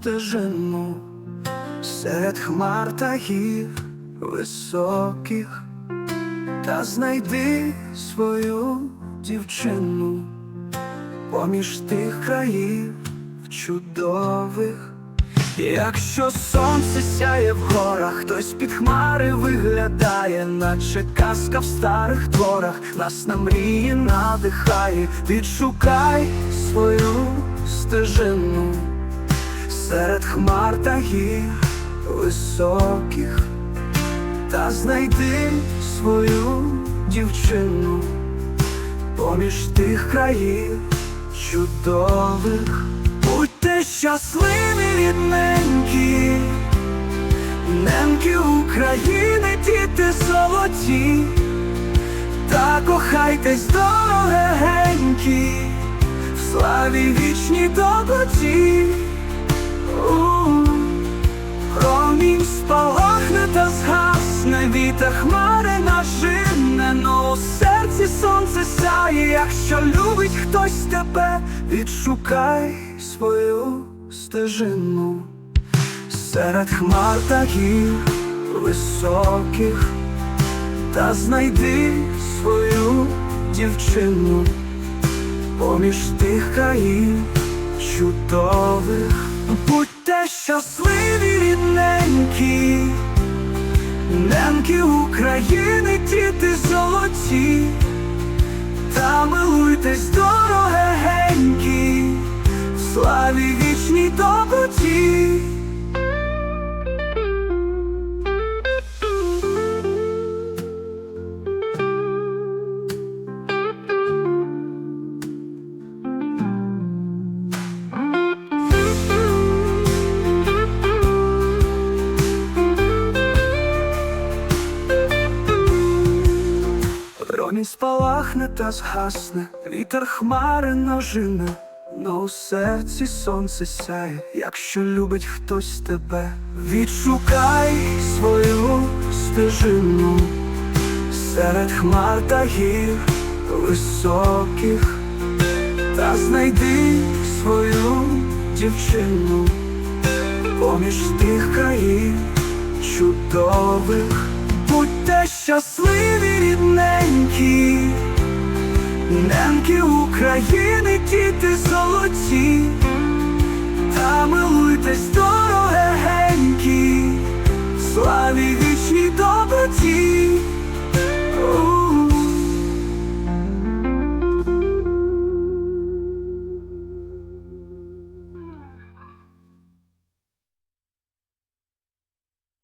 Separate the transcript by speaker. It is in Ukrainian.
Speaker 1: стежину. Серед хмар та гір високих, та знайди свою дівчину поміж тих країв чудових. Якщо сонце сяє в горах, хтось під хмари виглядає, наче казка в старих творах, нас на мрії надихає, відшукай свою стежину серед хмар та гір високих, та знайди свою дівчину поміж тих країв чудових. Будьте щасливі, рідненькі, неньки України, діти золоті, та кохайтесь дорогенькі, славі вічній доброті. Промінь спалахне та згасне, вітер хмари нажине, но у серці сонце сяє, якщо любить хтось тебе, відшукай свою стежину. Серед хмар та гір високих, та знайди свою дівчину поміж тих країн чудових. Будьте щасливі, рідненькі, неньки України, діти золоті, та милуйтесь Промінь спалахне та згасне, вітер хмари нажине, но у серці сонце сяє, якщо любить хтось тебе, відшукай свою стежину. Серед хмар та гір високих, та знайди свою дівчину. Поміж тих країв чудових. Щасливі, рідненькі, неньки України, діти золоті, та милуйтесь